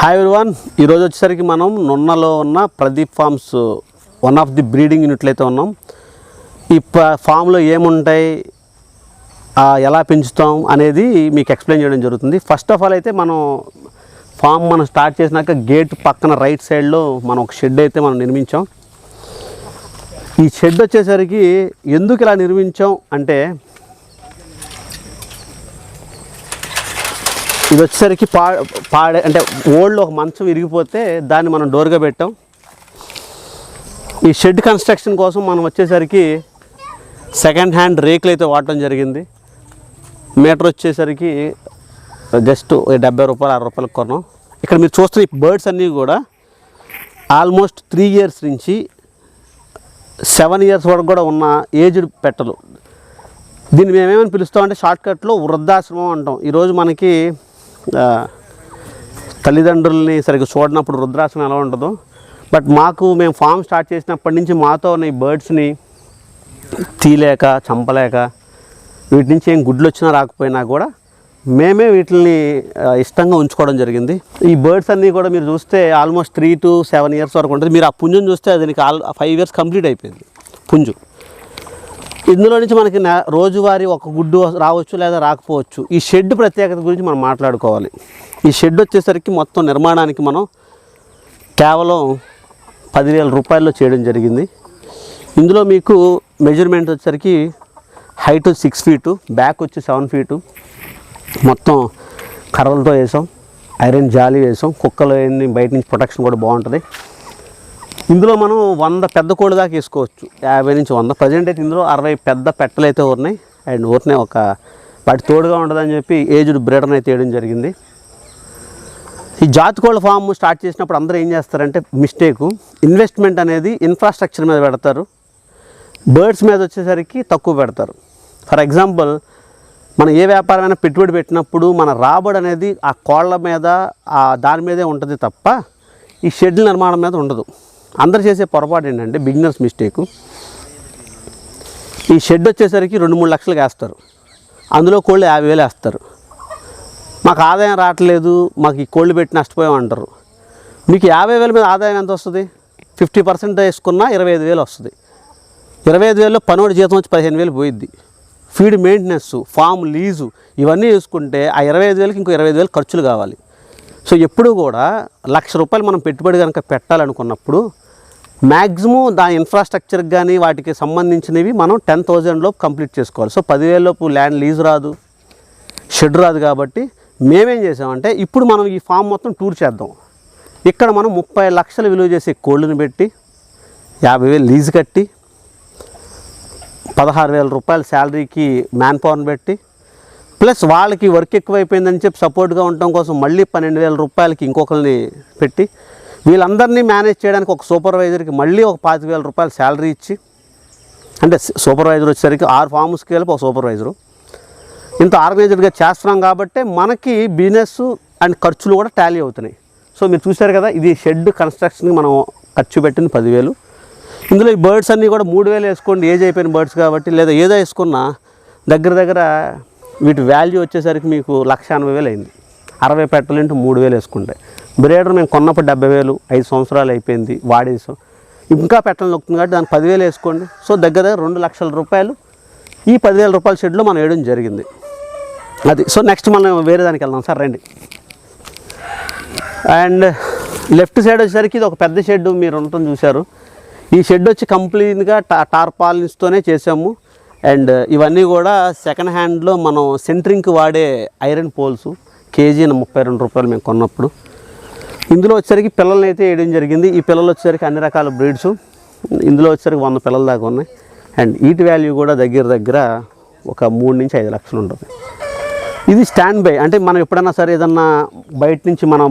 Hi everyone ఈరోజు వచ్చేసరికి మనం నున్నలో ఉన్న Pradeep farms one of the breeding యూనిట్లు అయితే ఉన్నాం. ఈ ఫామ్లో ఏముంటాయి ఎలా పెంచుతాం అనేది మీకు ఎక్స్ప్లెయిన్ చేయడం జరుగుతుంది. ఫస్ట్ ఆఫ్ ఆల్ అయితే మనం ఫామ్ మనం స్టార్ట్ చేసినాక గేట్ పక్కన రైట్ సైడ్లో మనం ఒక షెడ్ అయితే మనం నిర్మించాం. ఈ షెడ్ వచ్చేసరికి ఎందుకు ఇలా నిర్మించాం అంటే ఇది వచ్చేసరికి పా పాడే అంటే ఓల్డ్ ఒక మంచం విరిగిపోతే దాన్ని మనం డోర్గా పెట్టాం. ఈ షెడ్ కన్స్ట్రక్షన్ కోసం మనం వచ్చేసరికి సెకండ్ హ్యాండ్ రేకులు అయితే వాడటం జరిగింది. మీటర్ వచ్చేసరికి జస్ట్ డెబ్బై రూపాయలు అరవై రూపాయలకు కొన్నాం. ఇక్కడ మీరు చూస్తున్న ఈ బర్డ్స్ అన్నీ కూడా ఆల్మోస్ట్ త్రీ ఇయర్స్ నుంచి సెవెన్ ఇయర్స్ వరకు కూడా ఉన్న ఏజ్డ్ పెట్టలు. దీన్ని మేమేమని పిలుస్తామంటే షార్ట్కట్లో వృద్ధాశ్రమం అంటాం. ఈరోజు మనకి తల్లిదండ్రుల్ని సరిగ్గా చూడనప్పుడు రుద్రాసనం ఎలా ఉంటుందో. బట్ మాకు మేము ఫామ్ స్టార్ట్ చేసినప్పటి నుంచి మాతో ఉన్న ఈ బర్డ్స్ని తీలేక చంపలేక వీటి నుంచి ఏం గుడ్లు వచ్చినా రాకపోయినా కూడా మేమే వీటిని ఇష్టంగా ఉంచుకోవడం జరిగింది. ఈ బర్డ్స్ అన్నీ కూడా మీరు చూస్తే almost three to seven years వరకు ఉంటుంది. మీరు ఆ పుంజుని చూస్తే అది ఆల్ ఫైవ్ ఇయర్స్ కంప్లీట్ అయిపోయింది. పుంజు. ఇందులో నుంచి మనకి రోజువారీ ఒక గుడ్డు రావచ్చు లేదా రాకపోవచ్చు. ఈ షెడ్ ప్రత్యేకత గురించి మనం మాట్లాడుకోవాలి. ఈ షెడ్ వచ్చేసరికి మొత్తం నిర్మాణానికి మనం కేవలం పదివేల రూపాయల్లో చేయడం జరిగింది. ఇందులో మీకు మెజర్మెంట్ వచ్చేసరికి హైట్ సిక్స్ ఫీటు బ్యాక్ వచ్చి సెవెన్ ఫీటు. మొత్తం కర్రలతో వేసాం ఐరన్ జాలి వేసాం కుక్కలు అన్ని బయట నుంచి ప్రొటెక్షన్ కూడా బాగుంటుంది. ఇందులో మనం వంద పెద్ద కోళ్ళు దాకా వేసుకోవచ్చు. యాభై నుంచి వంద. ప్రజెంట్ అయితే ఇందులో అరవై పెద్ద పెట్టలు అయితే ఉన్నాయి అండ్ ఊరినే ఒక వాటి తోడుగా ఉండదని చెప్పి ఏజ్డ్ బ్రీడర్ని అయితే వేయడం జరిగింది. ఈ జాతి కోళ్ళ ఫామ్ స్టార్ట్ చేసినప్పుడు అందరూ ఏం చేస్తారంటే మిస్టేకు. ఇన్వెస్ట్మెంట్ అనేది ఇన్ఫ్రాస్ట్రక్చర్ మీద పెడతారు. బర్డ్స్ మీద వచ్చేసరికి తక్కువ పెడతారు. ఫర్ ఎగ్జాంపుల్ మనం ఏ వ్యాపారమైనా పెట్టుబడి పెట్టినప్పుడు మన రాబడి అనేది ఆ కోళ్ళ మీద ఆ దాని మీదే ఉంటుంది తప్ప ఈ షెడ్ నిర్మాణం మీద ఉండదు. అందరు చేసే పొరపాటు ఏంటంటే బిగినర్స్ మిస్టేకు. ఈ షెడ్ వచ్చేసరికి రెండు మూడు లక్షలకు వేస్తారు. అందులో కోళ్ళు యాభై వేలు వేస్తారు. మాకు ఆదాయం రావట్లేదు మాకు ఈ కోళ్ళు పెట్టి నష్టపోయామంటారు మీకు యాభై వేల మీద ఆదాయం ఎంత వస్తుంది? ఫిఫ్టీ పర్సెంట్ వేసుకున్నా ఇరవై ఐదు వేలు వస్తుంది. ఇరవై ఐదు వేలలో పనోడి జీతం వచ్చి పదిహేను వేలు పోయిద్ది. ఫీడ్ మెయింటెనెన్స్ ఫామ్ లీజు ఇవన్నీ చూసుకుంటే ఆ ఇరవై ఐదు వేలకి ఇంకో ఇరవై ఐదు వేలు ఖర్చులు కావాలి. సో ఎప్పుడు కూడా లక్ష రూపాయలు మనం పెట్టుబడి కనుక పెట్టాలనుకున్నప్పుడు మ్యాక్సిమం దాని ఇన్ఫ్రాస్ట్రక్చర్కి కానీ వాటికి సంబంధించినవి మనం టెన్ థౌజండ్లో కంప్లీట్ చేసుకోవాలి. సో పదివేలలోపు ల్యాండ్ లీజ్ రాదు షెడ్ రాదు కాబట్టి మేమేం చేసామంటే ఇప్పుడు మనం ఈ ఫామ్ మొత్తం టూర్ చేద్దాం. ఇక్కడ మనం ముప్పై లక్షలు విలువ చేసే కోళ్ళని పెట్టి యాభై వేలు లీజు కట్టి పదహారు వేల రూపాయల శాలరీకి మ్యాన్ పవర్ని పెట్టి ప్లస్ వాళ్ళకి వర్క్ ఎక్కువైపోయిందని చెప్పి సపోర్ట్గా ఉండటం కోసం మళ్ళీ పన్నెండు వేల రూపాయలకి ఇంకొకరిని పెట్టి వీళ్ళందరినీ మేనేజ్ చేయడానికి ఒక సూపర్వైజర్కి మళ్ళీ ఒక పాతిక వేల రూపాయలు శాలరీ ఇచ్చి అంటే సూపర్వైజర్ వచ్చేసరికి ఆరు ఫార్మ్స్కి వెళ్ళి ఒక సూపర్వైజరు. ఇంత ఆర్గనైజ్డ్గా చేస్తున్నాం కాబట్టి మనకి బిజినెస్ అండ్ ఖర్చులు కూడా టాలీ అవుతున్నాయి. సో మీరు చూశారు కదా ఇది షెడ్ కన్స్ట్రక్షన్కి మనం ఖర్చు పెట్టింది పదివేలు. ఇందులో ఈ బర్డ్స్ అన్నీ కూడా మూడు వేలు వేసుకోండి ఏజ్ అయిపోయిన బర్డ్స్ కాబట్టి లేదా ఏదో వేసుకున్నా దగ్గర దగ్గర వీటి వాల్యూ వచ్చేసరికి మీకు లక్ష ఎనభై వేలు అయింది. అరవై పెట్టలు ఇంటూ మూడు వేలు వేసుకుంటే. బ్రేడర్ మేము కొన్నప్పుడు డెబ్బై వేలు ఐదు సంవత్సరాలు అయిపోయింది వాడేసాం. ఇంకా పెట్టడం నొక్కుతుంది కాబట్టి దానికి పదివేలు వేసుకోండి. సో దగ్గర దగ్గర రెండు లక్షల రూపాయలు. ఈ పదివేల రూపాయల షెడ్లో మనం వేయడం జరిగింది. అది. సో నెక్స్ట్ మనం వేరే దానికి వెళ్దాం సార్ రండి. అండ్ లెఫ్ట్ సైడ్ వచ్చేసరికి ఇది ఒక పెద్ద షెడ్ మీరు ఉండటం చూశారు. ఈ షెడ్ వచ్చి కంప్లీట్గా టా టార్పాలిన్స్తోనే చేసాము. అండ్ ఇవన్నీ కూడా సెకండ్ హ్యాండ్లో మనం సెంట్రింగ్కి వాడే ఐరన్ పోల్స్ కేజీ ముప్పై రెండు రూపాయలు మేము కొన్నప్పుడు. ఇందులో వచ్చేసరికి పిల్లల్ని అయితే వేయడం జరిగింది. ఈ పిల్లలు వచ్చేసరికి అన్ని రకాల బ్రీడ్స్ ఇందులో వచ్చేసరికి వంద పిల్లల దాకా ఉన్నాయి. అండ్ ఈట్ వాల్యూ కూడా దగ్గర దగ్గర ఒక మూడు నుంచి ఐదు లక్షలు ఉంటుంది. ఇది స్టాండ్ బై అంటే మనం ఎప్పుడైనా సరే ఏదన్నా బయట నుంచి మనం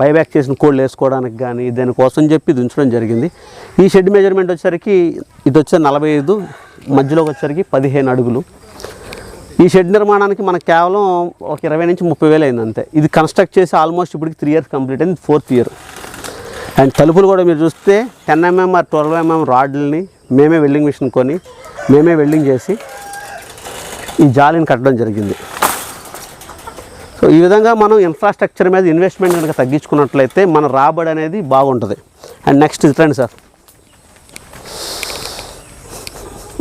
బైబ్యాక్ చేసిన కోళ్ళు వేసుకోవడానికి కానీ దానికోసం చెప్పి ఇది ఉంచడం జరిగింది. ఈ షెడ్ మెజర్మెంట్ వచ్చేసరికి ఇది వచ్చే నలభై ఐదు మధ్యలోకి వచ్చేసరికి పదిహేను అడుగులు. ఈ షెడ్ నిర్మాణానికి మనకు కేవలం ఒక ఇరవై నుంచి ముప్పై వేలు అయింది అంతే. ఇది కన్స్ట్రక్ట్ చేసి ఆల్మోస్ట్ ఇప్పటికి త్రీ ఇయర్స్ కంప్లీట్ అయింది ఫోర్త్ ఇయర్ అండ్ తలుపులు కూడా మీరు చూస్తే ten MM or twelve MM రాడ్లని మేమే వెల్డింగ్ మిషన్ కొని మేమే వెల్డింగ్ చేసి ఈ జాలిని కట్టడం జరిగింది. సో ఈ విధంగా మనం ఇన్ఫ్రాస్ట్రక్చర్ మీద ఇన్వెస్ట్మెంట్ కనుక తగ్గించుకున్నట్లయితే మన రాబడి అనేది బాగుంటుంది. అండ్ నెక్స్ట్ ఇట్లండి సార్.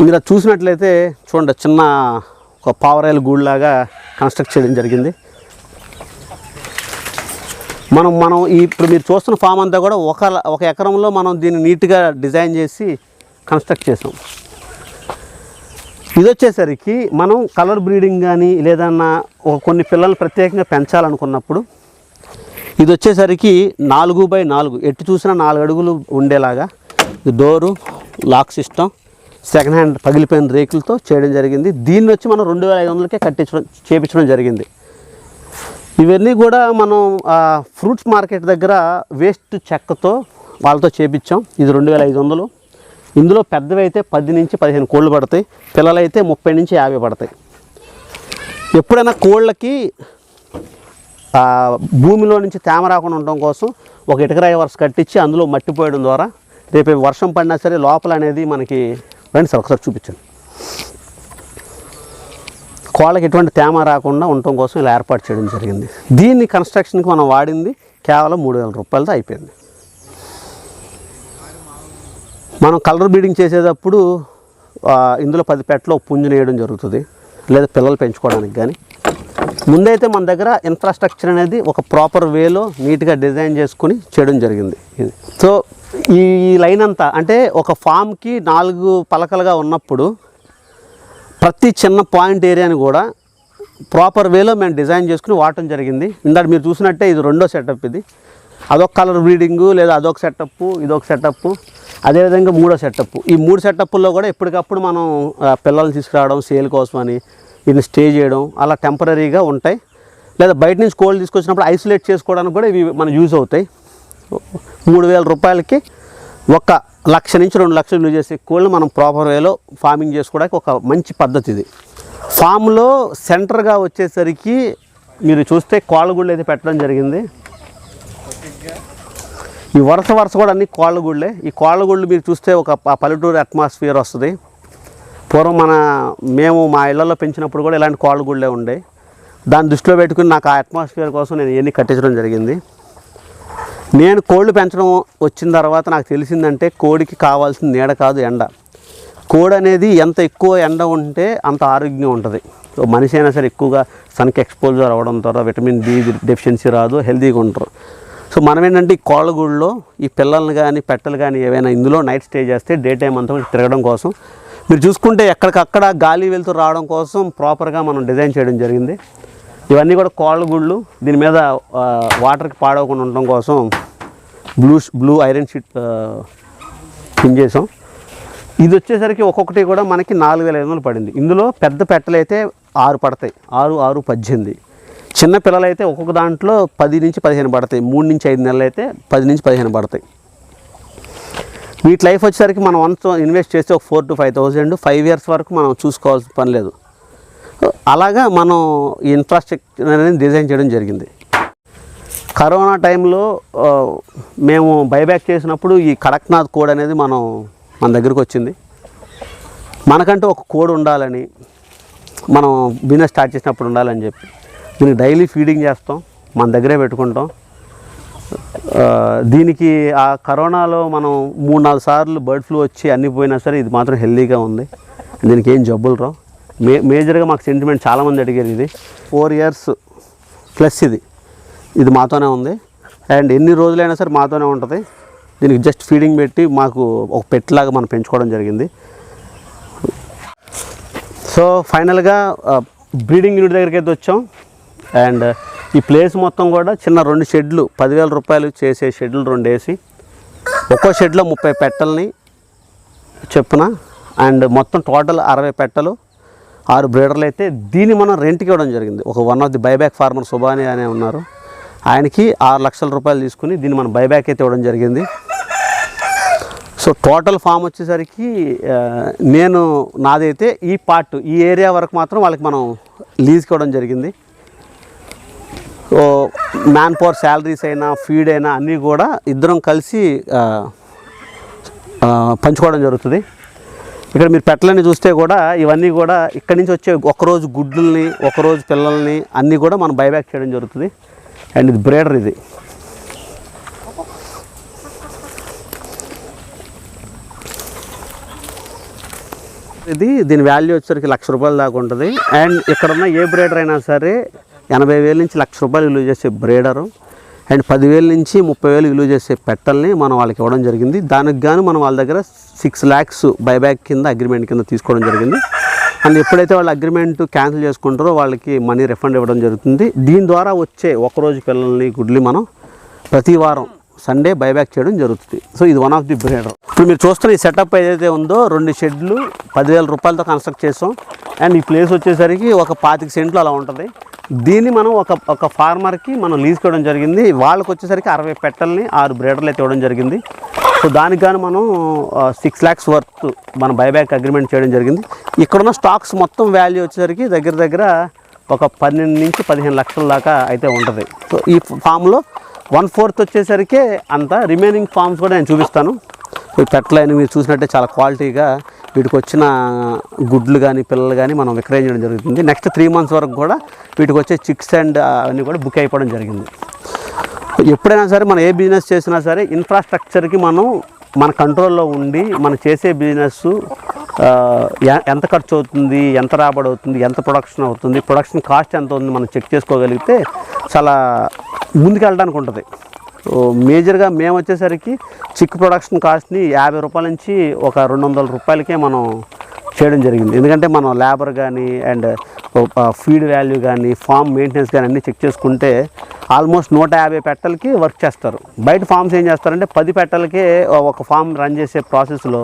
మీరు అది చూసినట్లయితే చూడండి చిన్న ఒక పావరాయల గూడులాగా కన్స్ట్రక్ట్ చేయడం జరిగింది. మనం మనం ఇప్పుడు మీరు చూస్తున్న ఫామ్ అంతా కూడా ఒక ఒక ఎకరంలో మనం దీన్ని నీట్గా డిజైన్ చేసి కన్స్ట్రక్ట్ చేసాం. ఇది వచ్చేసరికి మనం కలర్ బ్రీడింగ్ కానీ లేదన్నా కొన్ని పిల్లలు ప్రత్యేకంగా పెంచాలనుకున్నప్పుడు ఇది వచ్చేసరికి నాలుగు బై నాలుగు ఎటు చూసినా నాలుగు అడుగులు ఉండేలాగా. Door lock system second hand పగిలిపోయిన రేకులతో చేయడం జరిగింది. దీన్ని వచ్చి మనం రెండు వేల ఐదు వందలకే కట్టించడం చేపించడం జరిగింది. ఇవన్నీ కూడా మనం ఫ్రూట్స్ మార్కెట్ దగ్గర వేస్ట్ చెక్కతో వాళ్ళతో చేపించాం. ఇది రెండు వేల ఐదు వందలు. ఇందులో పెద్దవి అయితే పది నుంచి పదిహేను కోళ్ళు పడతాయి. పిల్లలైతే ముప్పై నుంచి యాభై పడతాయి. ఎప్పుడైనా కోళ్ళకి భూమిలో నుంచి తేమ రాకుండా ఉండడం కోసం ఒక ఇటుకరాయి వరుస కట్టించి అందులో మట్టి పోయడం ద్వారా రేపు వర్షం పడినా సరే లోపల అనేది మనకి రండి సార్ ఒకసారి చూపించండి. కోళ్ళకి ఎటువంటి తేమ రాకుండా ఉండటం కోసం ఇలా ఏర్పాటు చేయడం జరిగింది. దీన్ని కన్స్ట్రక్షన్కి మనం వాడింది కేవలం మూడు వేల రూపాయలతో అయిపోయింది. మనం కలర్ బీడింగ్ చేసేటప్పుడు ఇందులో పది పెట్టలో పుంజు నేయడం జరుగుతుంది. లేదా పిల్లలు పెంచుకోవడానికి కానీ ముందైతే మన దగ్గర ఇన్ఫ్రాస్ట్రక్చర్ అనేది ఒక ప్రాపర్ వేలో నీట్గా డిజైన్ చేసుకుని చేయడం జరిగింది. సో ఈ లైన్ అంతా అంటే ఒక ఫామ్కి నాలుగు పలకలుగా ఉన్నప్పుడు ప్రతి చిన్న పాయింట్ ఏరియాని కూడా ప్రాపర్ వేలో మేము డిజైన్ చేసుకుని వాడటం జరిగింది. ఇందాక మీరు చూసినట్టే ఇది రెండో సెటప్ ఇది. అదొక కలర్ బ్రీడింగు లేదా అదొక సెటప్ ఇదొక సెటప్ అదేవిధంగా మూడో సెటప్ ఈ మూడు సెటప్లో కూడా ఎప్పటికప్పుడు మనం పిల్లల్ని తీసుకురావడం సేల్ కోసం అని వీటిని స్టే చేయడం అలా టెంపరీగా ఉంటాయి. లేదా బయట నుంచి కోళ్ళు తీసుకొచ్చినప్పుడు ఐసోలేట్ చేసుకోవడానికి కూడా ఇవి మన యూజ్ అవుతాయి. మూడు వేల రూపాయలకి ఒక లక్ష నుంచి రెండు లక్షలు యూజ్ చేసే కోళ్ళు మనం ప్రాపర్ వేలో ఫార్మింగ్ చేసుకోవడానికి ఒక మంచి పద్ధతి ఇది. ఫామ్లో సెంటర్గా వచ్చేసరికి మీరు చూస్తే కోళ్ళగుళ్ళు అయితే పెట్టడం జరిగింది. ఈ వరుస వరుస కూడా అన్ని కోళ్ళగుళ్ళే. ఈ కోళ్ళగుళ్ళు మీరు చూస్తే ఒక పల్లెటూరు అట్మాస్ఫియర్ వస్తుంది. పూర్వం మన మేము మా ఇళ్ళలో పెంచినప్పుడు కూడా ఇలాంటి కోళ్ళ గుళ్ళే ఉండే. దాన్ని దృష్టిలో పెట్టుకుని నాకు ఆ అట్మాస్ఫియర్ కోసం నేను ఇవన్నీ కట్టించడం జరిగింది. నేను కోళ్ళు పెంచడం వచ్చిన తర్వాత నాకు తెలిసిందంటే కోడికి కావాల్సిన నీడ కాదు ఎండ. కోడి అనేది ఎంత ఎక్కువ ఎండ ఉంటే అంత ఆరోగ్యం ఉంటుంది. సో మనిషి అయినా సరే ఎక్కువగా సన్కి ఎక్స్పోజర్ అవ్వడం ద్వారా విటమిన్ డి డెఫిషియన్సీ రాదు హెల్తీగా ఉంటారు. సో మనం ఏంటంటే ఈ కోళ్ళగూళ్ళలో ఈ పిల్లల్ని కానీ పెట్టలు కానీ ఏవైనా ఇందులో నైట్ స్టే చేస్తే డే టైం అంతా తిరగడం కోసం మీరు చూసుకుంటే ఎక్కడికక్కడ గాలి వెళ్తూ రావడం కోసం ప్రాపర్గా మనం డిజైన్ చేయడం జరిగింది. ఇవన్నీ కూడా కోళ్ళగుళ్ళు దీని మీద వాటర్కి పాడవకుండా ఉండడం కోసం blue blue iron sheet pin చేసాం. ఇది వచ్చేసరికి ఒక్కొక్కటి కూడా మనకి నాలుగు వేల ఐదు వందలు పడింది. ఇందులో పెద్ద పెట్టలు అయితే ఆరు పడతాయి. ఆరు ఆరు పద్దెనిమిది. చిన్న పిల్లలు అయితే ఒక్కొక్క దాంట్లో పది నుంచి పదిహేను పడతాయి. మూడు నుంచి ఐదు నెలలు అయితే పది నుంచి పదిహేను పడతాయి. వీటి లైఫ్ వచ్చేసరికి మనం వన్స్ ఇన్వెస్ట్ చేస్తే ఒక four to five thousand five years వరకు మనం చూసుకోవాల్సిన పని లేదు. అలాగా మనం ఈ ఇన్ఫ్రాస్ట్రక్చర్ అనేది డిజైన్ చేయడం జరిగింది. కరోనా టైంలో మేము బైబ్యాక్ చేసినప్పుడు ఈ కడక్నాథ్ కోడ్ అనేది మనం మన దగ్గరకు వచ్చింది. మనకంటూ ఒక కోడ్ ఉండాలని మనం బిజినెస్ స్టార్ట్ చేసినప్పుడు ఉండాలని చెప్పి దీనికి డైలీ ఫీడింగ్ చేస్తాం మన దగ్గరే పెట్టుకుంటాం. దీనికి ఆ కరోనాలో మనం మూడు నాలుగు సార్లు బర్డ్ ఫ్లూ వచ్చి అన్ని పోయినా సరే ఇది మాత్రం హెల్దీగా ఉంది. దీనికి ఏం జబ్బులు రావు. మే మేజర్గా మాకు సెంటిమెంట్ చాలామంది అడిగారు ఇది. ఫోర్ ఇయర్స్ ప్లస్ ఇది. ఇది మాతోనే ఉంది. అండ్ ఎన్ని రోజులైనా సరే మాతోనే ఉంటుంది. దీనికి జస్ట్ ఫీడింగ్ పెట్టి మాకు ఒక పెట్లాగా మనం పెంచుకోవడం జరిగింది. సో ఫైనల్గా బ్రీడింగ్ యూనిట్ దగ్గరికి అయితే వచ్చాం. అండ్ ఈ ప్లేస్ మొత్తం కూడా చిన్న రెండు షెడ్లు పదివేల రూపాయలు చేసే షెడ్లు రెండు వేసి ఒక్కో షెడ్లో ముప్పై పెట్టల్ని చెప్పున అండ్ మొత్తం టోటల్ అరవై పెట్టలు ఆరు బ్రీడర్లు అయితే దీన్ని మనం రెంట్కి ఇవ్వడం జరిగింది. ఒక one of the buyback farmer Subani అనే ఉన్నారు. ఆయనకి ఆరు లక్షల రూపాయలు తీసుకుని దీన్ని మనం బైబ్యాక్ అయితే ఇవ్వడం జరిగింది. సో టోటల్ ఫామ్ వచ్చేసరికి నేను నాదైతే ఈ పార్ట్ ఈ ఏరియా వరకు మాత్రం వాళ్ళకి మనం లీజ్కి ఇవ్వడం జరిగింది. మ్యాన్ పవర్ శాలరీస్ అయినా ఫీడ్ అయినా అన్నీ కూడా ఇద్దరం కలిసి పంచుకోవడం జరుగుతుంది. ఇక్కడ మీరు పెట్టలని చూస్తే కూడా ఇవన్నీ కూడా ఇక్కడి నుంచి వచ్చే ఒకరోజు గుడ్లని ఒకరోజు పిల్లల్ని అన్నీ కూడా మనం బైబ్యాక్ చేయడం జరుగుతుంది. అండ్ ఇది బ్రేడర్ ఇది. ఇది దీని వాల్యూ వచ్చేసరికి లక్ష రూపాయల దాకా ఉంటుంది. అండ్ ఇక్కడ ఉన్న ఏ బ్రేడర్ అయినా సరే ఎనభై వేల నుంచి లక్ష రూపాయలు విలువ చేసే బ్రేడరు అండ్ పదివేల నుంచి ముప్పై వేలు విలువ చేసే పెట్టల్ని మనం వాళ్ళకి ఇవ్వడం జరిగింది. దానికి గాను మనం వాళ్ళ దగ్గర సిక్స్ ల్యాక్స్ బైబ్యాక్ కింద అగ్రిమెంట్ కింద తీసుకోవడం జరిగింది. అండ్ ఎప్పుడైతే వాళ్ళు అగ్రిమెంట్ క్యాన్సిల్ చేసుకుంటారో వాళ్ళకి మనీ రిఫండ్ ఇవ్వడం జరుగుతుంది. దీని ద్వారా వచ్చే ఒకరోజు పిల్లల్ని గుడ్లు మనం ప్రతి వారం సండే బైబ్యాక్ చేయడం జరుగుతుంది. సో ఇది వన్ ఆఫ్ ది బ్రేడర్ ఇప్పుడు మీరు చూస్తున్న ఈ సెటప్ ఏదైతే ఉందో రెండు షెడ్లు పదివేల రూపాయలతో కన్స్ట్రక్ట్ చేసాం. అండ్ ఈ ప్లేస్ వచ్చేసరికి ఒక పాతిక సెంట్లు అలా ఉంటుంది. దీన్ని మనం ఒక ఒక ఫార్మర్కి మనం లీజ్ ఇవ్వడం జరిగింది. వాళ్ళకి వచ్చేసరికి అరవై పెట్టల్ని ఆరు బ్రీడర్లు అయితే ఇవ్వడం జరిగింది. సో దానికి గాను మనం సిక్స్ ల్యాక్స్ వర్త్ మన బైబ్యాక్ అగ్రిమెంట్ చేయడం జరిగింది. ఇక్కడున్న స్టాక్స్ మొత్తం వాల్యూ వచ్చేసరికి దగ్గర దగ్గర ఒక పన్నెండు నుంచి పదిహేను లక్షల దాకా అయితే ఉంటుంది. సో ఈ ఫామ్లో వన్ ఫోర్త్ వచ్చేసరికి అంత రిమైనింగ్ ఫామ్స్ కూడా నేను చూపిస్తాను. ఈ పెట్టలైన మీరు చూసినట్టే చాలా క్వాలిటీగా వీటికి వచ్చిన గుడ్లు కానీ పిల్లలు కానీ మనం విక్రయించడం జరుగుతుంది. నెక్స్ట్ త్రీ మంత్స్ వరకు కూడా వీటికి వచ్చే చిక్స్ అండ్ uh, అవన్నీ కూడా బుక్ అయిపోవడం జరిగింది. ఎప్పుడైనా సరే మనం ఏ బిజినెస్ చేసినా సరే ఇన్ఫ్రాస్ట్రక్చర్కి మనం మన కంట్రోల్లో ఉండి మనం చేసే బిజినెస్ uh, ఎంత ఖర్చు అవుతుంది ఎంత రాబడి అవుతుంది ఎంత ప్రొడక్షన్ అవుతుంది ప్రొడక్షన్ కాస్ట్ ఎంత ఉంది మనం చెక్ చేసుకోగలిగితే చాలా ముందుకెళ్ళడానికి ఉంటుంది. మేజర్గా మేము వచ్చేసరికి చిక్ ప్రొడక్షన్ కాస్ట్ని యాభై రూపాయల నుంచి ఒక రెండు వందల రూపాయలకే మనం చేయడం జరిగింది. ఎందుకంటే మనం లేబర్ కానీ అండ్ ఫీడ్ వాల్యూ కానీ ఫామ్ మెయింటెనెన్స్ కానీ అన్నీ చెక్ చేసుకుంటే ఆల్మోస్ట్ నూట యాభై పెట్టలకి వర్క్ చేస్తారు. బయట ఫామ్స్ ఏం చేస్తారంటే పది పెట్టలకే ఒక ఫామ్ రన్ చేసే ప్రాసెస్లో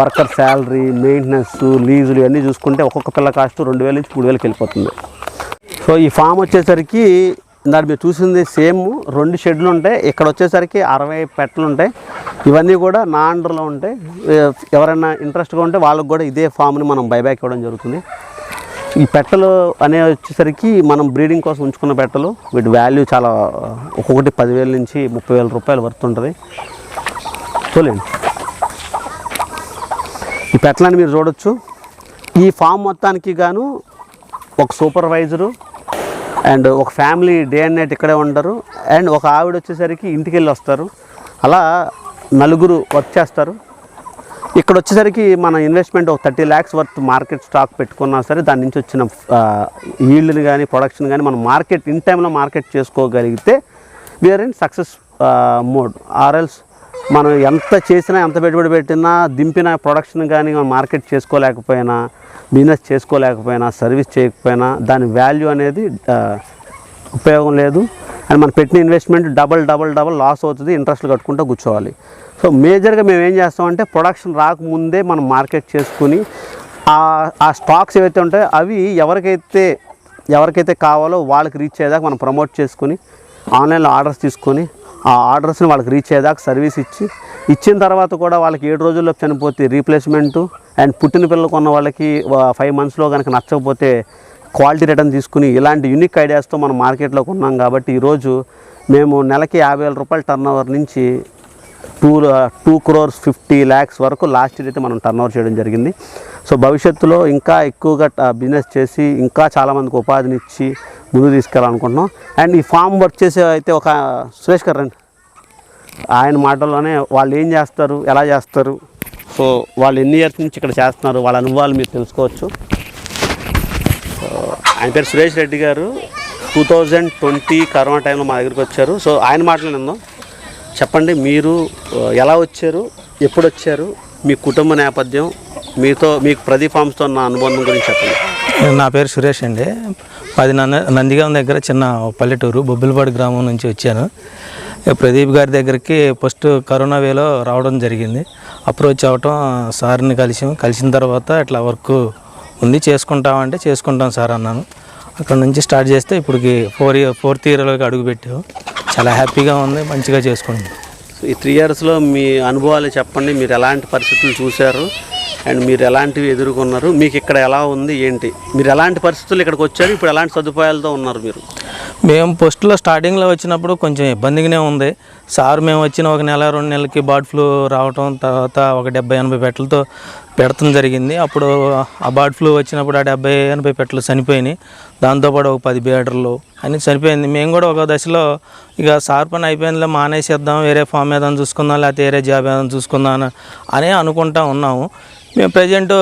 వర్కర్ శాలరీ మెయింటెనెన్స్ లీజులు ఇవన్నీ చూసుకుంటే ఒక్కొక్క పిల్ల కాస్ట్ రెండు వేల నుంచి మూడు వేలకి వెళ్ళిపోతుంది. సో ఈ ఫామ్ వచ్చేసరికి ఇందాక మీరు చూసింది సేమ్ రెండు షెడ్లు ఉంటాయి. ఇక్కడ వచ్చేసరికి అరవై పెట్టలు ఉంటాయి. ఇవన్నీ కూడా నా అండర్లో ఉంటాయి. ఎవరైనా ఇంట్రెస్ట్గా ఉంటే వాళ్ళకి కూడా ఇదే ఫామ్ని మనం బైబ్యాక్ ఇవ్వడం జరుగుతుంది. ఈ పెట్టలు అనే వచ్చేసరికి మనం బ్రీడింగ్ కోసం ఉంచుకున్న పెట్టలు వీటి వాల్యూ చాలా ఒక్కొక్కటి పదివేల నుంచి ముప్పై వేల రూపాయలు వర్త్ ఉంటుంది. చూడండి. ఈ పెట్టలని మీరు చూడొచ్చు. ఈ ఫామ్ మొత్తానికి గాను ఒక సూపర్వైజరు అండ్ ఒక ఫ్యామిలీ డే అండ్ నైట్ ఇక్కడే ఉంటారు అండ్ ఒక ఆవిడ వచ్చేసరికి ఇంటికి వెళ్ళి వస్తారు. అలా నలుగురు వర్క్ చేస్తారు. ఇక్కడ వచ్చేసరికి మన ఇన్వెస్ట్మెంట్ ఒక thirty lakhs worth market stock పెట్టుకున్నా సరే దాని నుంచి వచ్చిన ఈల్డ్ని కానీ ప్రొడక్షన్ కానీ మనం మార్కెట్ ఇన్ టైంలో మార్కెట్ చేసుకోగలిగితే వీఆర్ ఇన్ సక్సెస్ మోడ్ ఆర్ఎల్స్ మనం ఎంత చేసినా ఎంత పెట్టుబడి పెట్టినా దింపిన ప్రొడక్షన్ కానీ మనం మార్కెట్ చేసుకోలేకపోయినా బిజినెస్ చేసుకోలేకపోయినా సర్వీస్ చేయకపోయినా దాని వాల్యూ అనేది ఉపయోగం లేదు. అండ్ మనం పెట్టిన investment double double double loss అవుతుంది ఇంట్రెస్ట్ కట్టుకుంటూ కూర్చోవాలి. సో మేజర్గా మేము ఏం చేస్తామంటే ప్రొడక్షన్ రాకముందే మనం మార్కెట్ చేసుకుని ఆ ఆ స్టాక్స్ ఏవైతే ఉంటాయో అవి ఎవరికైతే ఎవరికైతే కావాలో వాళ్ళకి రీచ్ అయ్యేదాకా మనం ప్రమోట్ చేసుకుని ఆన్లైన్లో ఆర్డర్స్ తీసుకొని ఆ ఆర్డర్స్ని వాళ్ళకి రీచ్ అయ్యేదాకా సర్వీస్ ఇచ్చి ఇచ్చిన తర్వాత కూడా వాళ్ళకి ఏడు రోజుల్లో చనిపోతే రీప్లేస్మెంటు అండ్ పుట్టిన పిల్లలు కొన్న వాళ్ళకి ఫైవ్ మంత్స్లో కనుక నచ్చకపోతే క్వాలిటీ రిటర్న్ తీసుకుని ఇలాంటి యూనిక్ ఐడియాస్తో మనం మార్కెట్లో కొన్నాం కాబట్టి ఈరోజు మేము నెలకి యాభై వేల రూపాయల టర్న్ నుంచి two two crores fifty lakhs వరకు లాస్ట్ ఇయర్ అయితే మనం టర్న్ ఓవర్ చేయడం జరిగింది. సో భవిష్యత్తులో ఇంకా ఎక్కువగా బిజినెస్ చేసి ఇంకా చాలామందికి ఉపాధిని ఇచ్చి ముందుకు తీసుకెళ్ళాలనుకుంటున్నాం. అండ్ ఈ ఫామ్ వర్క్ చేసే అయితే ఒక సురేష్ గారు రండి. ఆయన మాటల్లోనే వాళ్ళు ఏం చేస్తారు ఎలా చేస్తారు సో వాళ్ళు ఎన్ని ఇయర్స్ నుంచి ఇక్కడ చేస్తున్నారు వాళ్ళ అనుభవాలు మీరు తెలుసుకోవచ్చు. ఆయన పేరు సురేష్ రెడ్డి గారు. టూ థౌజండ్ ట్వంటీ కరోనా టైంలో మా దగ్గరికి వచ్చారు. సో ఆయన మాటలు నిందాం చెప్పండి మీరు ఎలా వచ్చారు ఎప్పుడు వచ్చారు మీ కుటుంబ నేపథ్యం మీతో మీకు ప్రదీప్ ఫార్మ్స్తో నా అనుబంధం గురించి చెప్పండి. నా పేరు సురేష్ అండి. పది నంద నందిగాం దగ్గర చిన్న పల్లెటూరు బొబ్బిలపాడు గ్రామం నుంచి వచ్చాను. ప్రదీప్ గారి దగ్గరికి ఫస్ట్ కరోనా వేలో రావడం జరిగింది. అప్రోచ్ అవ్వటం సార్ని కలిసాం. కలిసిన తర్వాత ఇట్లా వర్క్ ఉంది. చేసుకుంటామంటే చేసుకుంటాం సార్ అన్నాను. అక్కడ నుంచి స్టార్ట్ చేస్తే ఇప్పటికి ఫోర్ ఇయర్ ఫోర్త్ ఇయర్లోకి అడుగుపెట్టాం చాలా హ్యాపీగా ఉంది. మంచిగా చేసుకుంటాం ఈ త్రీ ఇయర్స్లో మీ అనుభవాలు చెప్పండి. మీరు ఎలాంటి పరిస్థితులు చూశారు? అండ్ మీరు ఎలాంటివి ఎదుర్కొన్నారు? మీకు ఇక్కడ ఎలా ఉంది? ఏంటి? మీరు ఎలాంటి పరిస్థితులు ఇక్కడికి వచ్చారు? ఇప్పుడు ఎలాంటి సదుపాయాలతో ఉన్నారు మీరు? మేము పోస్ట్లో స్టార్టింగ్లో వచ్చినప్పుడు కొంచెం ఇబ్బందిగానే ఉంది. సార్ మేము వచ్చిన ఒక నెల రెండు నెలలకి బర్డ్ ఫ్లూ రావటం తర్వాత ఒక డెబ్బై ఎనభై పెట్టలతో పెడతం జరిగింది. అప్పుడు ఆ బర్డ్ ఫ్లూ వచ్చినప్పుడు ఆ డెబ్బై ఎనభై పెట్టలు చనిపోయినాయి. దాంతోపాటు ఒక పది బీటర్లు అన్నీ చనిపోయింది. మేము కూడా ఒక దశలో ఇక సార్ పని అయిపోయిందిలే మానేసేద్దాం వేరే ఫామ్ ఏదైనా చూసుకుందాం లేకపోతే వేరే జాబ్ ఏదైనా చూసుకుందాం అని అనే అనుకుంటా ఉన్నాము. మేము ప్రజెంట్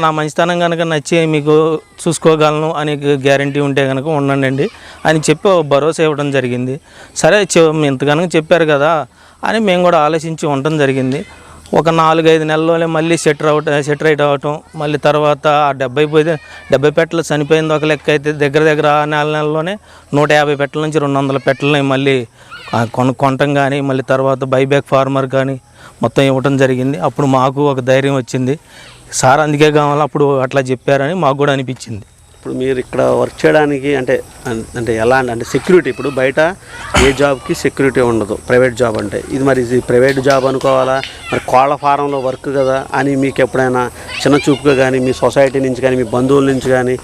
నా మంచితనం కనుక నచ్చి మీకు చూసుకోగలను అని గ్యారంటీ ఉంటే కనుక ఉండండి అని చెప్పి భరోసా ఇవ్వడం జరిగింది. సరే చె- ఇంత కనుక చెప్పారు కదా అని మేము కూడా ఆలోచించి ఉండటం జరిగింది. ఒక నాలుగైదు నెలల్లోనే మళ్ళీ సెటర్ అవుట్ సెటర్ రైట్ అవటం మళ్ళీ తర్వాత ఆ డెబ్బై పోతే డెబ్బై పెట్టలు చనిపోయింది ఒక లెక్క అయితే దగ్గర దగ్గర ఆ నెల నెలలోనే నూట యాభై పెట్టల నుంచి రెండు వందల పెట్టలని మళ్ళీ ఆ, కొన కొనటం కానీ మళ్ళీ తర్వాత బైబ్యాక్ ఫార్మర్ కానీ మొత్తం ఇవ్వటం జరిగింది. అప్పుడు మాకు ఒక ధైర్యం వచ్చింది. సార్ అందుకే కావాలి అప్పుడు అట్లా చెప్పారని మాకు కూడా అనిపించింది. ఇప్పుడు మీరు ఇక్కడ వర్క్ చేయడానికి అంటే అంటే ఎలా అంటే సెక్యూరిటీ ఇప్పుడు బయట ఏ జాబ్కి సెక్యూరిటీ ఉండదు. ప్రైవేట్ జాబ్ అంటే. ఇది మరి ఇది ప్రైవేట్ జాబ్ అనుకోవాలా? మరి కోళ్ళ ఫారంలో వర్క్ కదా అని మీకు ఎప్పుడైనా చిన్న చూపుగా కానీ మీ సొసైటీ నుంచి కానీ మీ బంధువుల నుంచి కానీ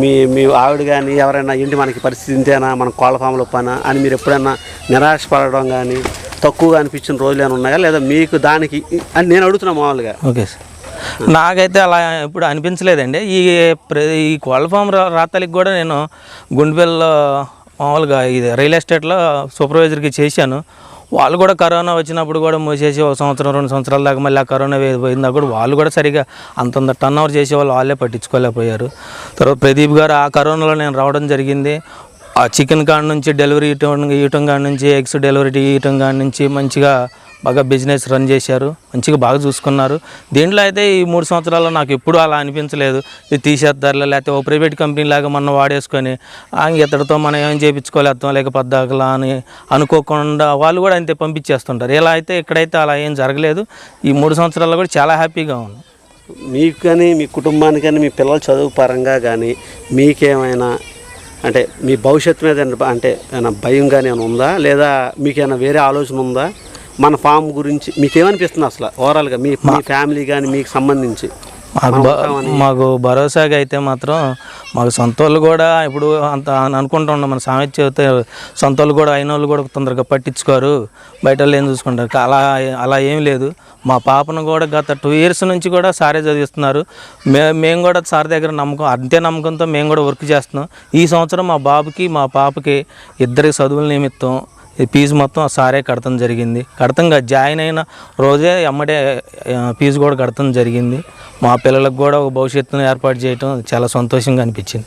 మీ మీ ఆవిడ కానీ ఎవరైనా ఏంటి మనకి పరిస్థితి ఇంతేనా? మన కోళ్ళ ఫామ్లో పనా? అని మీరు ఎప్పుడైనా నిరాశపడడం కానీ తక్కువగా అనిపించిన రోజులు ఏమైనా ఉన్నాయా? లేదా మీకు దానికి అని నేను అడుగుతున్నా మామూలుగా. Okay sir. నాకైతే అలా ఇప్పుడు అనిపించలేదండి. ఈ ప్ర- ఈ కోళ్ళ ఫామ్ రా- కూడా నేను గుండెపల్లిలో మామూలుగా ఇది రియల్ ఎస్టేట్లో సూపర్వైజర్కి చేశాను. వాళ్ళు కూడా కరోనా వచ్చినప్పుడు కూడా మూసేసి ఒక సంవత్సరం రెండు సంవత్సరాల దాకా మళ్ళీ ఆ కరోనా వే- పోయిందా. కూడా వాళ్ళు కూడా సరిగా అంతంత టర్న్ ఓవర్ చేసే వాళ్ళు వాళ్ళే పట్టించుకోలేకపోయారు. తర్వాత ప్రదీప్ గారు ఆ కరోనాలో నేను రావడం జరిగింది. ఆ చికెన్ కాడ నుంచి డెలివరీ ఇవ్వటం ఇవ్వటం కాడ నుంచి ఎగ్స్ డెలివరీ ఇవ్వటం కాడ నుంచి మంచిగా బాగా బిజినెస్ రన్ చేశారు. మంచిగా బాగా చూసుకున్నారు. దీంట్లో అయితే ఈ మూడు సంవత్సరాల్లో నాకు ఎప్పుడూ అలా అనిపించలేదు. ఇది తీసేస్తారులే లేకపోతే ఓ ప్రైవేట్ కంపెనీ లాగా మనం వాడేసుకొని ఇతడితో మనం ఏం చేయించుకోలేస్తాం లేక పద్దాకలా అని అనుకోకుండా వాళ్ళు కూడా అంతే పంపించేస్తుంటారు. ఇలా అయితే ఇక్కడైతే అలా ఏం జరగలేదు. ఈ మూడు సంవత్సరాల్లో కూడా చాలా హ్యాపీగా ఉంది మీకు కానీ మీ కుటుంబానికి కానీ మీ పిల్లల చదువు పరంగా కానీ మీకేమైనా అంటే మీ భవిష్యత్తు మీద అంటే ఏమైనా భయం కానీ ఏమైనా ఉందా? లేదా మీకేమైనా వేరే ఆలోచన ఉందా? మన ఫామ్ గురించి మీకేమనిపిస్తుంది అసలు? ఓవరాల్గా మీ మీ ఫ్యామిలీ కానీ మీకు సంబంధించి? మాకు మాకు భరోసాగా అయితే మాత్రం మాకు సొంత వాళ్ళు కూడా ఇప్పుడు అంత అని అనుకుంటూ ఉన్నాం మన సామెత చెబితే సొంత వాళ్ళు కూడా అయిన వాళ్ళు కూడా తొందరగా పట్టించుకోరు. బయట వాళ్ళు ఏం చూసుకుంటారు? అలా అలా ఏం లేదు. మా పాపను కూడా గత టూ ఇయర్స్ నుంచి కూడా సారే చదివిస్తున్నారు. మే మేము కూడా సార్ దగ్గర నమ్మకం అంతే నమ్మకంతో మేము కూడా వర్క్ చేస్తున్నాం. ఈ సంవత్సరం మా బాబుకి మా పాపకి ఇద్దరి చదువుల నిమిత్తం ఈ ఫీజు మొత్తం సారే కడతం జరిగింది. కడతంగా జాయిన్ అయిన రోజే ఎమ్మడే ఆ, ఫీజు కూడా కడతం జరిగింది. మా పిల్లలకు కూడా ఒక భవిష్యత్తును ఏర్పాటు చేయటం చాలా సంతోషంగా అనిపించింది.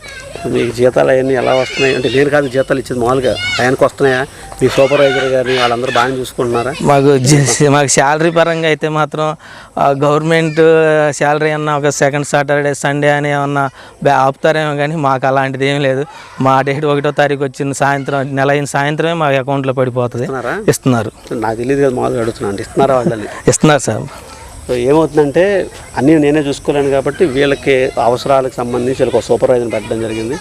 మీకు జీతాలు అవన్నీ ఎలా వస్తున్నాయి? అంటే నేను కాదు జీతాలు ఇచ్చేది మామూలుగా టైంకి వస్తున్నాయా? మీ సూపర్వైజర్ గారిని వాళ్ళందరూ బాగానే చూసుకుంటున్నారా? మాకు మాకు శాలరీ పరంగా అయితే మాత్రం గవర్నమెంట్ శాలరీ అన్న ఒక సెకండ్ సాటర్డే సండే అని ఏమన్నా బ్యా- ఆపుతారేమో కానీ మాకు అలాంటిది ఏం లేదు. మా డేట్ ఒకటో తారీఖు వచ్చిన సాయంత్రం నెల అయిన సాయంత్రమే మా అకౌంట్లో పడిపోతుంది. ఇస్తున్నారా? నాకు తెలియదు కదా మామూలుగా అడుగుతున్నాను ఇస్తున్నారా వాళ్ళని? ఇస్తున్నారు సార్. సో ఏమవుతుందంటే అన్నీ నేనే చూసుకోలేను కాబట్టి వీళ్ళకి అవసరాలకు సంబంధించి వీళ్ళకి ఒక సూపర్వైజర్ని పెట్టడం జరిగింది.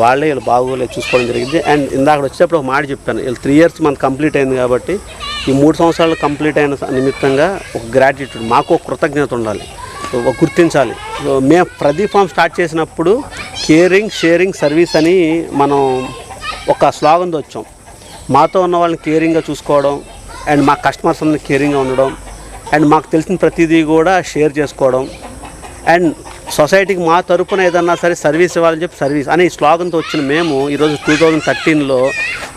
వాళ్ళే వీళ్ళు బాగోలే చూసుకోవడం జరిగింది. అండ్ ఇందాక వచ్చేటప్పుడు ఒక మాట చెప్పాను. వీళ్ళు త్రీ ఇయర్స్ మనకు కంప్లీట్ అయింది కాబట్టి ఈ మూడు సంవత్సరాలు కంప్లీట్ అయిన నిమిత్తంగా ఒక గ్రాటిట్యూడ్ మాకు ఒక కృతజ్ఞత ఉండాలి. ఒక గుర్తించాలి. మేము ప్రదీప్ ఫామ్ స్టార్ట్ చేసినప్పుడు కేరింగ్ షేరింగ్ సర్వీస్ అని మనం ఒక స్లోగన్తో వచ్చాం. మాతో ఉన్న వాళ్ళని కేరింగ్గా చూసుకోవడం అండ్ మా కస్టమర్స్ అందరినీ కేరింగ్గా ఉండడం అండ్ మాకు తెలిసిన ప్రతిదీ కూడా షేర్ చేసుకోవడం అండ్ సొసైటీకి మా తరపున ఏదన్నా సరే సర్వీస్ ఇవ్వాలని చెప్పి సర్వీస్ అనే ఈ స్లోగన్తో వచ్చిన మేము ఈరోజు టూ థౌజండ్ థర్టీన్లో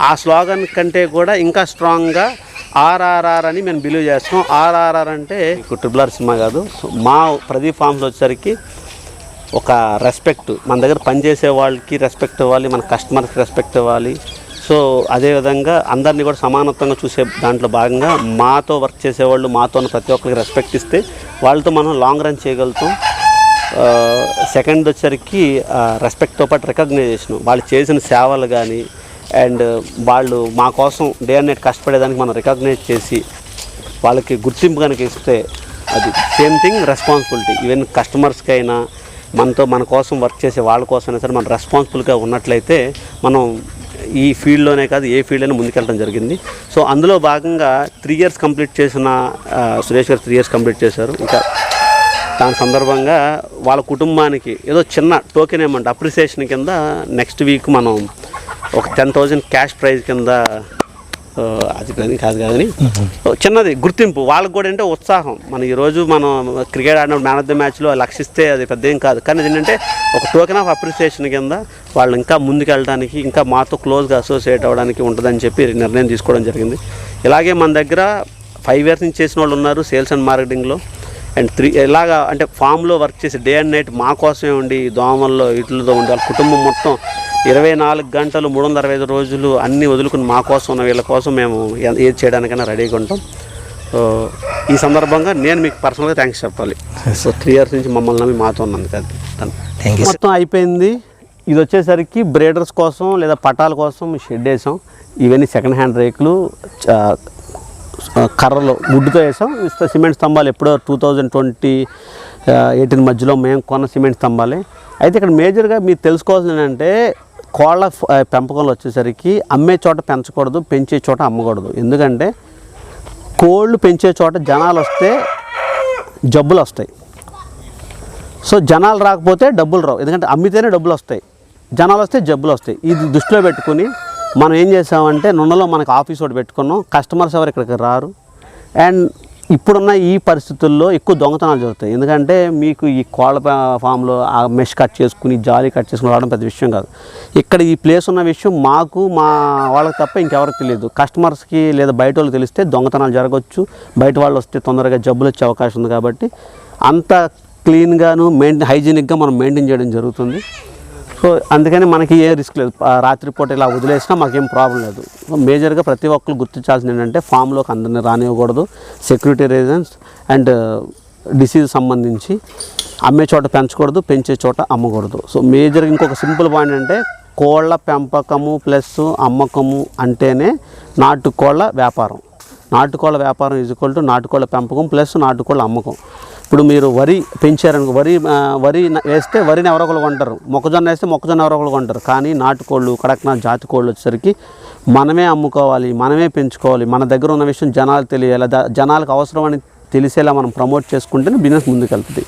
ఆ స్లోగన్ కంటే కూడా ఇంకా స్ట్రాంగ్గా ఆర్ఆర్ఆర్ అని మేము బిలీవ్ చేస్తాం ఆర్ఆర్ఆర్ అంటే ట్రిపుల్ ఆర్ సినిమా కాదు. సో మా ప్రదీప్ ఫార్మ్స్ వచ్చేసరికి ఒక రెస్పెక్ట్ మన దగ్గర పనిచేసే వాళ్ళకి రెస్పెక్ట్ ఇవ్వాలి మన కస్టమర్కి రెస్పెక్ట్ ఇవ్వాలి. సో అదేవిధంగా అందరినీ కూడా సమానత్వంగా చూసే దాంట్లో భాగంగా మాతో వర్క్ చేసేవాళ్ళు మాతో ఉన్న ప్రతి ఒక్కరికి రెస్పెక్ట్ ఇస్తే వాళ్ళతో మనం లాంగ్ రన్ చేయగలుగుతాం. సెకండ్ వచ్చరికి రెస్పెక్ట్తో పాటు రికగ్నైజేషన్ వాళ్ళు చేసిన సేవలు కానీ అండ్ వాళ్ళు మా కోసం డే అండ్ నైట్ కష్టపడేదానికి మనం రికగ్నైజ్ చేసి వాళ్ళకి గుర్తింపు కనుక ఇస్తే అది సేమ్ థింగ్ రెస్పాన్సిబిలిటీ ఈవెన్ కస్టమర్స్కి అయినా మనతో మన కోసం వర్క్ చేసే వాళ్ళ కోసమైనా సరే మనం రెస్పాన్సిబుల్గా ఉన్నట్లయితే మనం ఈ ఫీల్డ్లోనే కాదు ఏ ఫీల్డ్ అయినా ముందుకెళ్ళడం జరిగింది. సో అందులో భాగంగా త్రీ ఇయర్స్ కంప్లీట్ చేసిన సురేష్ గారు త్రీ ఇయర్స్ కంప్లీట్ చేశారు. ఇంకా దాని సందర్భంగా వాళ్ళ కుటుంబానికి ఏదో చిన్న టోకెన్ ఏమంటే అప్రిసియేషన్ కింద నెక్స్ట్ వీక్ మనం ఒక టెన్ థౌజండ్ క్యాష్ ప్రైజ్ కింద అది కానీ కాదు కానీ చిన్నది గుర్తింపు. వాళ్ళకి కూడా అంటే ఉత్సాహం. మన ఈరోజు మనం క్రికెట్ ఆడినప్పుడు మ్యాన్ ఆఫ్ ద మ్యాచ్లో లక్షిస్తే అది పెద్ద ఏం కాదు. కానీ ఏంటంటే ఒక టోకెన్ ఆఫ్ అప్రిసియేషన్ కింద వాళ్ళు ఇంకా ముందుకెళ్ళడానికి ఇంకా మాతో క్లోజ్గా అసోసియేట్ అవ్వడానికి ఉంటుందని చెప్పి నిర్ణయం తీసుకోవడం జరిగింది. ఇలాగే మన దగ్గర ఫైవ్ ఇయర్స్ నుంచి చేసిన వాళ్ళు ఉన్నారు సేల్స్ అండ్ మార్కెటింగ్లో అండ్ త్రీ ఎలాగా అంటే ఫామ్లో వర్క్ చేసి డే అండ్ నైట్ మా కోసమే ఉండి దోమల్లో వీటితో ఉండి వాళ్ళ కుటుంబం మొత్తం ఇరవై నాలుగు గంటలు మూడు వందల అరవై ఐదు రోజులు అన్నీ వదులుకుని మా కోసం ఉన్న వీళ్ళ కోసం మేము ఏది చేయడానికైనా రెడీగా ఉంటాం. సో ఈ సందర్భంగా నేను మీకు పర్సనల్గా థ్యాంక్స్ చెప్పాలి. సో త్రీ ఇయర్స్ నుంచి మమ్మల్ని నమ్మి మాతో. థ్యాంక్ యూ మొత్తం అయిపోయింది. ఇది వచ్చేసరికి బ్రేడర్స్ కోసం లేదా పటాల కోసం షెడ్ వేసాం. ఇవన్నీ సెకండ్ హ్యాండ్ రేకులు కర్రలు వుడ్తో వేసాం. ఇస్తే సిమెంట్ స్తంభాలు ఎప్పుడో టూ థౌజండ్ ట్వంటీ ఎయిటీన్ మధ్యలో మేము కొన్న సిమెంట్ స్తంభాలే. అయితే ఇక్కడ మేజర్గా మీరు తెలుసుకోవాల్సింది ఏంటంటే కోళ్ళ పెంపకంలో వచ్చేసరికి అమ్మే చోట పెంచకూడదు పెంచే చోట అమ్మకూడదు. ఎందుకంటే కోళ్ళు పెంచే చోట జనాలు వస్తే జబ్బులు వస్తాయి. సో జనాలు రాకపోతే డబ్బులు రావు. ఎందుకంటే అమ్మితేనే డబ్బులు వస్తాయి. జనాలు వస్తే జబ్బులు వస్తాయి. ఇది దృష్టిలో పెట్టుకుని మనం ఏం చేసామంటే నున్నలో మనకు ఆఫీస్ ఒకటి పెట్టుకున్నాం. కస్టమర్స్ ఎవరు ఇక్కడికి రారు. అండ్ ఇప్పుడున్న ఈ పరిస్థితుల్లో ఎక్కువ దొంగతనాలు జరుగుతాయి. ఎందుకంటే మీకు ఈ కోళ్ళ ఫామ్లో ఆ మెష్ కట్ చేసుకుని జాలి కట్ చేసుకుని రావడం పెద్ద విషయం కాదు. ఇక్కడ ఈ ప్లేస్ ఉన్న విషయం మాకు మా వాళ్ళకి తప్ప ఇంకెవరికి తెలియదు. కస్టమర్స్కి లేదా బయట వాళ్ళకి తెలిస్తే దొంగతనాలు జరగవచ్చు బయట వాళ్ళు వస్తే తొందరగా జబ్బులు వచ్చే అవకాశం ఉంది కాబట్టి అంత క్లీన్గాను మెయింటైన్ హైజీనిక్గా మనం మెయింటైన్ చేయడం జరుగుతుంది. సో అందుకని మనకి ఏ రిస్క్ లేదు. రాత్రిపూట ఇలా వదిలేసినా మాకేం ప్రాబ్లం లేదు. మేజర్గా ప్రతి ఒక్కరు గుర్తించాల్సింది ఏంటంటే ఫామ్లోకి అందరిని రానివ్వకూడదు. సెక్యూరిటీ రీజన్స్ అండ్ డిసీజ్ సంబంధించి అమ్మే చోట పెంచకూడదు పెంచే చోట అమ్మకూడదు. సో మేజర్గా ఇంకొక సింపుల్ పాయింట్ అంటే కోళ్ళ పెంపకము ప్లస్ అమ్మకము అంటేనే నాటుకోళ్ళ వ్యాపారం. నాటుకోళ్ళ వ్యాపారం ఈజ్వల్ టు నాటుకోళ్ళ పెంపకం ప్లస్ నాటుకోళ్ళ అమ్మకం. ఇప్పుడు మీరు వరి పెంచారనుకో వరి వరి వేస్తే వరిని ఎవరో ఒకరు కొంటారు. మొక్కజొన్న వేస్తే మొక్కజొన్న ఎవరో ఒకరు కొంటారు. కానీ నాటుకోళ్ళు కడక్నాథ్ జాతి కోళ్ళు వచ్చేసరికి మనమే అమ్ముకోవాలి మనమే పెంచుకోవాలి. మన దగ్గర ఉన్న విషయం జనాలు తెలియాలి. జనాలకు అవసరం అని తెలిసేలా మనం ప్రమోట్ చేసుకుంటేనే బిజినెస్ ముందుకెళ్తుంది.